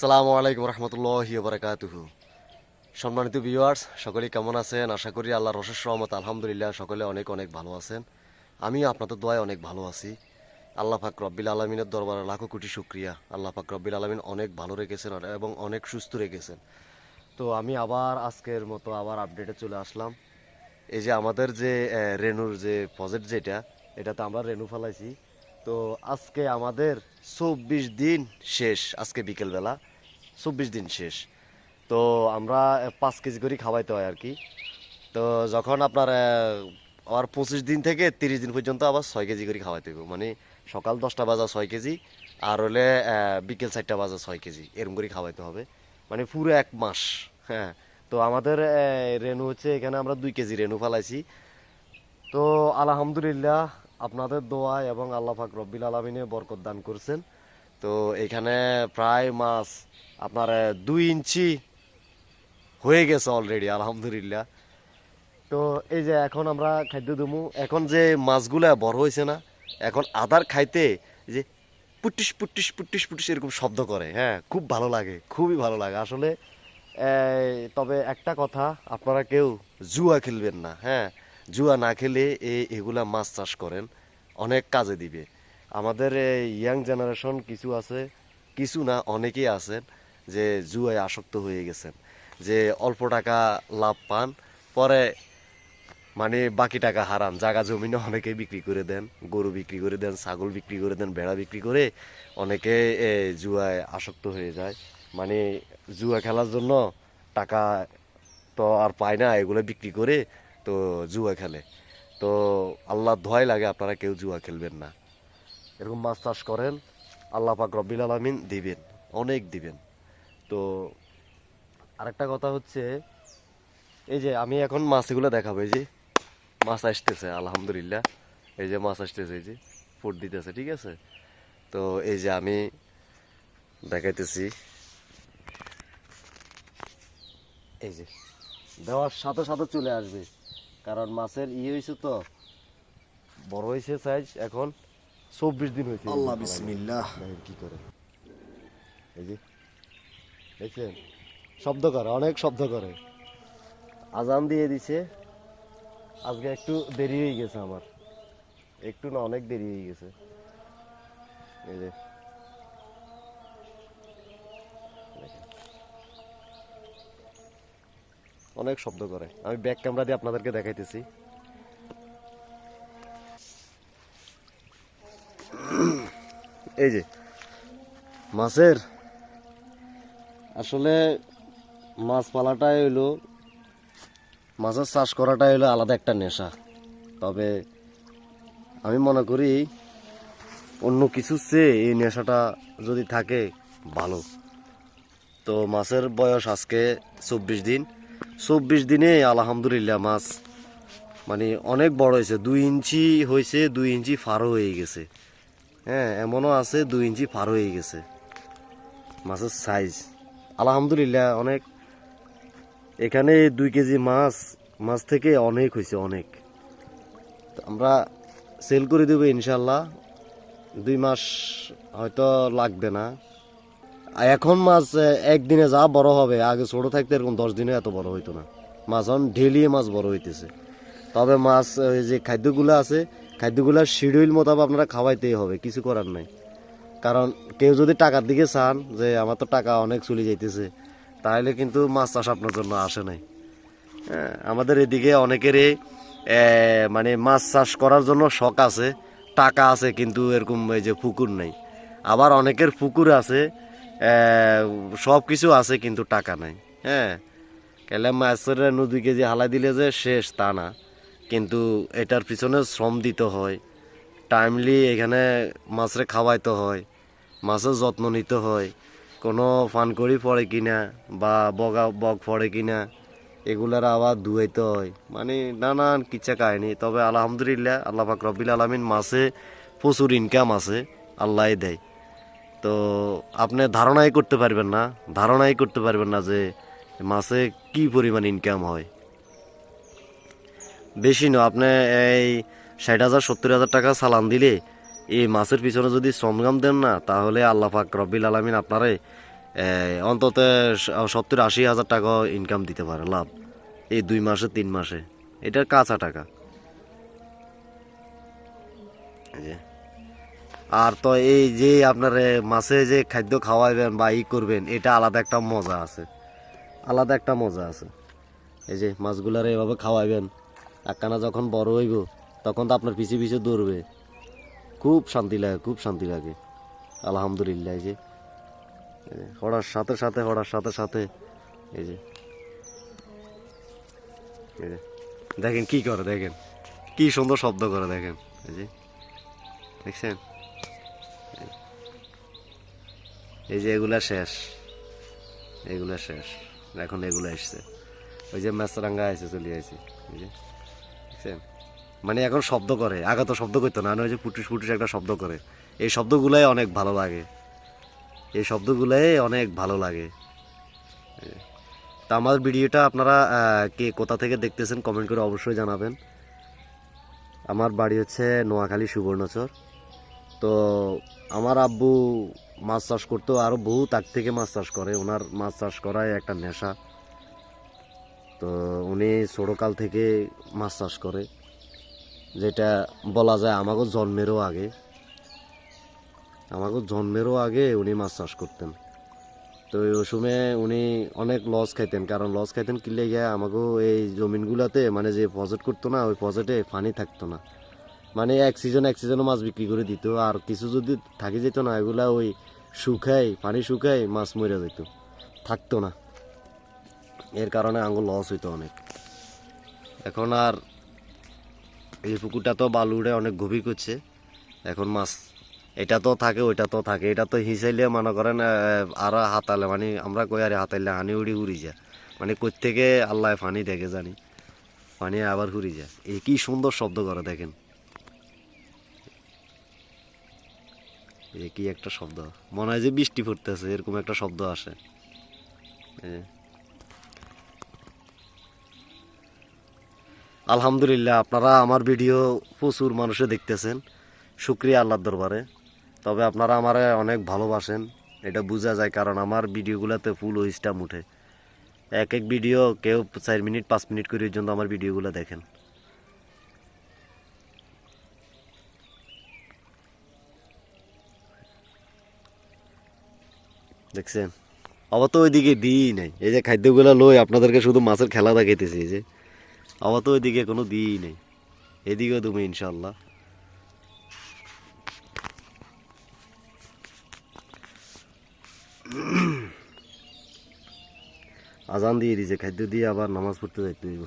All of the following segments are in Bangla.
আসসালামু আলাইকুম রহমতুল্লাহি বারাকাতুহু সম্মানিত ভিউয়ার্স সকলে কেমন আছেন? আশা করি আল্লাহর রশেষ রহমত, আলহামদুলিল্লাহ, সকলে অনেক অনেক ভালো আছেন। আমিও আপনাদের দোয়ায় অনেক ভালো আছি। আল্লাহ পাক রব্বিল আলমিনের দরবারে লাখো কোটি শুক্রিয়া। আল্লাহ পাক রব্বিল আলমিন অনেক ভালো রেখেছেন এবং অনেক সুস্থ রেখেছেন। তো আমি আবার আজকের মতো আবার আপডেটে চলে আসলাম। এই যে আমাদের যে রেনুর যে প্রজেক্ট যেটা, এটাতে আমরা রেনু ফেলাইছি। তো আজকে আমাদের চব্বিশ দিন শেষ, আজকে বিকেলবেলা। চব্বিশ দিন শেষ। তো আমরা পাঁচ কেজি করে খাওয়াইতে হয় আর কি তো যখন আপনার আবার পঁচিশ দিন থেকে তিরিশ দিন পর্যন্ত আবার ছয় কেজি করে খাওয়াইতে হবে মানে সকাল দশটা বাজা ছয় কেজি, আর হলে বিকেল চারটা বাজা ছয় কেজি এরকম করে খাওয়াইতে হবে। মানে পুরো এক মাস হ্যাঁ। তো আমাদের রেনু হচ্ছে এখানে আমরা দুই কেজি রেনু ফেলাইছি। তো আলহামদুলিল্লাহ, আপনাদের দোয়া এবং আল্লাহ পাক রব্বিল আলমিনে বরকত দান করছেন। তো এখানে প্রায় মাছ আপনার দুই ইঞ্চি হয়ে গেছে অলরেডি আলহামদুলিল্লাহ। তো এই যে এখন আমরা খাদ্য দমু এখন যে মাছগুলা বড় হয়েছে না, এখন আদার খাইতে যে পুটিস পুটিস পুটিস পুটিস এরকম শব্দ করে হ্যাঁ খুব ভালো লাগে, খুবই ভালো লাগে। আসলে তবে একটা কথা, আপনারা কেউ জুয়া খেলবেন না হ্যাঁ জুয়া না খেলে এগুলা মাছ চাষ করেন, অনেক কাজে দিবে। আমাদের ইয়াং জেনারেশন কিছু আছে, কিছু না, অনেকেই আছেন যে জুয়ায় আসক্ত হয়ে গেছেন, যে অল্প টাকা লাভ পান, পরে মানে বাকি টাকা হারান জায়গা জমিনে অনেকে বিক্রি করে দেন, গরু বিক্রি করে দেন, ছাগল বিক্রি করে দেন, ভেড়া বিক্রি করে অনেকে জুয়ায় আসক্ত হয়ে যায়। মানে জুয়া খেলার জন্য টাকা তো আর পায় না, এগুলো বিক্রি করে তো জুয়া খেলে। তো আল্লাহ ধোয়াই লাগে আপনারা কেউ জুয়া খেলবেন না। এরকম মাছ চাষ করেন, আল্লাহ পাক রব্বিল আলমিন দিবেন, অনেক দিবেন। তো আরেকটা কথা হচ্ছে, এই যে আমি এখন মাছগুলো দেখাবো, এই যে মাছ আসতেছে, আলহামদুলিল্লাহ। এই যে মাছ আসতেছে, এই যে ফুট দিতেছে, ঠিক আছে? তো এই যে আমি দেখাইতেছি। এই যে দেওয়ার সাথে সাথে চলে আসবে, কারণ মাছের ইয়ে হয়েছে তো, বড় হয়েছে সাইজ এখন চব্বিশ দিন হয়েছে আল্লাহ বিসমিল্লাহ। কি করে? এই যে দেখছেন? শব্দ করে অনেক শব্দ করে। আজান দিয়ে দিছে। আজকে একটু দেরি হয়ে গেছে আমার। একটু না অনেক দেরি হয়ে গেছে। এই যে অনেক শব্দ করে। আমি ব্যাক ক্যামেরা দিয়ে আপনাদেরকে দেখাইতেছি। এই যে মাছের? আসলে মাছ পালাটাই হইল মাছের চাষ করাটাই হলো আলাদা একটা নেশা। তবে আমি মনে করি অন্য কিছু চেয়ে এই নেশাটা যদি থাকে ভালো। তো মাছের বয়স আজকে চব্বিশ দিন। চব্বিশ দিনে আলহামদুলিল্লাহ মাছ মানে অনেক বড় হয়েছে। দুই ইঞ্চি হয়েছে দুই ইঞ্চি ফারও হয়ে গেছে। হ্যাঁ এমনও আছে দুই ইঞ্চি পার হয়ে গেছে। মাছের সাইজ আলহামদুলিল্লাহ, অনেক এখানে দুই কেজি মাছ মাছ থেকে অনেক হয়েছে, অনেক। আমরা সেল করে দেবো ইনশাল্লাহ দুই মাস হয়তো লাগবে না। এখন মাছ একদিনে যা বড় হবে, আগে ছোট থাকতে এরকম দশ দিনে এত বড় হইতো না। মাছ এখন ঢেলিয়ে মাছ বড় হইতেছে। তবে মাছ যে খাদ্যগুলো আছে খাদ্যগুলো শিডিউল মোতাবেক আপনারা খাওয়াইতেই হবে, কিছু করার নাই। কারণ কেউ যদি টাকার দিকে চান যে আমার তো টাকা অনেক চলে যাইতেছে, তাহলে কিন্তু মাছ চাষ আপনার জন্য আসে নাই। হ্যাঁ আমাদের এদিকে অনেকেরই মানে মাছ চাষ করার জন্য শখ আছে, টাকা আছে কিন্তু এরকম এই যে পুকুর নেই। আবার অনেকের পুকুর আছে সব কিছু আছে কিন্তু টাকা নাই। হ্যাঁ কেলে মাছের নদী কেজি হালাই দিলে যে শেষ তা না। কিন্তু এটার পিছনে শ্রম দিতে হয়। টাইমলি এখানে মাছরে খাওয়াইতে হয়, মাছের যত্ন নিতে হয়। কোনো ফানকড়ি পড়ে কিনা বা বগা বগ পড়ে কিনা, এগুলার আবার ধুয়াইতে হয়। মানে নানান কিচ্ছা কাহিনি। তবে আলহামদুলিল্লাহ আল্লাহ পাক রব্বিল আলমিন মাছে প্রচুর ইনকাম আছে আল্লাহ দেয়। তো আপনি ধারণাই করতে পারবেন না, ধারণাই করতে পারবেন না যে মাছে কি পরিমাণ ইনকাম হয়। বেশি না, আপনি এই ষাট হাজার, সত্তর হাজার টাকা চালান দিলে এই মাছের পিছনে যদি শ্রমগাম দেন না, তাহলে আল্লাহ পাক রব্বিল আলমিন আপনারে অন্তত সত্তর আশি হাজার টাকা ইনকাম দিতে পারে, লাভ। এই দুই মাসে, তিন মাসে। এটা কাঁচা টাকা। আর তো এই যে আপনার মাছে যে খাদ্য খাওয়াইবেন বা ই করবেন, এটা আলাদা একটা মজা আছে। আলাদা একটা মজা আছে। এই যে মাছগুলার এভাবে খাওয়াইবেন। একখানা যখন বড় হইব, তখন তো আপনার পিছে পিছে দৌড়বে। খুব শান্তি লাগে, খুব শান্তি লাগে। আলহামদুলিল্লাহ, এই যে হওয়ার সাথে সাথে হওয়ার সাথে সাথে, এই যে দেখেন কি করে, দেখেন। কি সুন্দর শব্দ করে, দেখেন, এই যে, দেখছেন? এই যে, এগুলা শেষ এগুলা শেষ, এখন এগুলো এসছে। ওই যে মাছরাঙ্গা আছে চলে আসছে এই যে। দেখছেন? মানে এখন শব্দ করে। আগে তো শব্দ করতো না যে পুটুস পুটুস একটা শব্দ করে। এই শব্দগুলাই অনেক ভালো লাগে। এই শব্দগুলাই অনেক ভালো লাগে। তা আমার ভিডিওটা আপনারা কে কোথা থেকে দেখতেছেন কমেন্ট করে অবশ্যই জানাবেন। আমার বাড়ি হচ্ছে নোয়াখালী সুবর্ণচর তো আমার আব্বু মাছ চাষ করতো আরও বহু তাক থেকে মাছ চাষ করে। ওনার মাছ চাষ করায় একটা নেশা। তো উনি ছোটোকাল থেকে মাছ চাষ করে, যেটা বলা যায় আমাকে জন্মেরও আগে। আমাকে জন্মেরও আগে উনি মাছ চাষ করতেন। তো ওই সময় উনি অনেক লস খাইতেন, কারণ লস খাইতেন কিনলে গিয়ে আমাকেও এই জমিনগুলাতে মানে যে প্রজেক্ট করতো না, ওই প্রজেক্টে পানি থাকতো না। মানে এক সিজন এক সিজনও মাছ বিক্রি করে দিত, আর কিছু যদি থাকি যেত না, এগুলা ওই শুকাই পানি শুকাই মাছ মরে যেত। থাকতো না। এর কারণে আঙুল লস হইতো অনেক। এখন আর এই পুকুরটা তো বালু উড়ে অনেক গভীর করছে। এখন মাছ, এটা তো থাকে, ওইটা তো থাকে। এটা তো হিসাইলে মনে করেন আর হাতালে মানে আমরা কই আরে হাতাইলে, হানি উড়ি উড়ি যায়। মানে থেকে আল্লাহ পানি দেখে জানি। পানি আবার ঘুরি যায়। এই কি সুন্দর শব্দ করে দেখেন। এ কি একটা শব্দ। মনে হয় যে বৃষ্টি পড়তেছে, এরকম একটা শব্দ আসে। আলহামদুলিল্লাহ, আপনারা আমার ভিডিও প্রচুর মানুষে দেখতেছেন। শুক্রিয়া আল্লাহর দরবারে। তবে আপনারা আমারে অনেক ভালোবাসেন, এটা বোঝা যায় কারণ আমার ভিডিওগুলোতে ফুল ওইসটা উঠে এক এক ভিডিও কেউ চার মিনিট, পাঁচ মিনিট করে জন্য আমার ভিডিওগুলো দেখেন। দেখছেন? আবার তো ওইদিকে দিই নাই। এই যে খাদ্যগুলো লই আপনাদেরকে শুধু মাছের খেলা দেখাইতেছি, এই যে। আবার তো ওইদিকে কোনো দিই নেই। এদিকেও তুমি ইনশাল্লাহ আজান দিয়ে দিছে, খাদ্য দিয়ে আবার নামাজ পড়তে যাইতে হইব।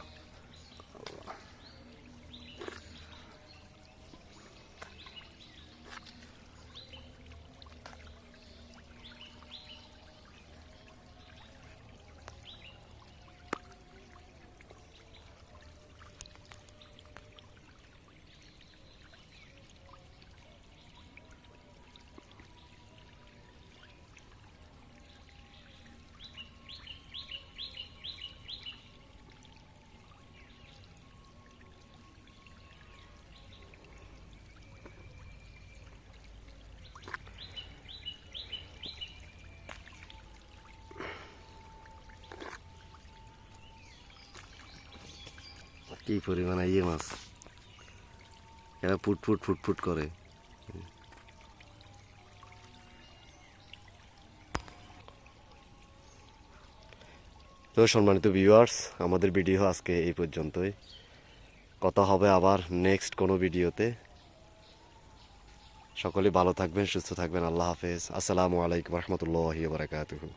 কি পরিমাণে ইয়ে মাছ? এরা ফুট ফুট ফুট ফুট করে। তো সম্মানিত ভিউয়ার্স আমাদের ভিডিও আজকে এই পর্যন্তই। কথা হবে আবার নেক্সট কোনো ভিডিওতে সকলে ভালো থাকবেন, সুস্থ থাকবেন, আল্লাহ হাফেজ। আসসালামু আলাইকুম রহমতুল্লাহ বারাকাতুহু।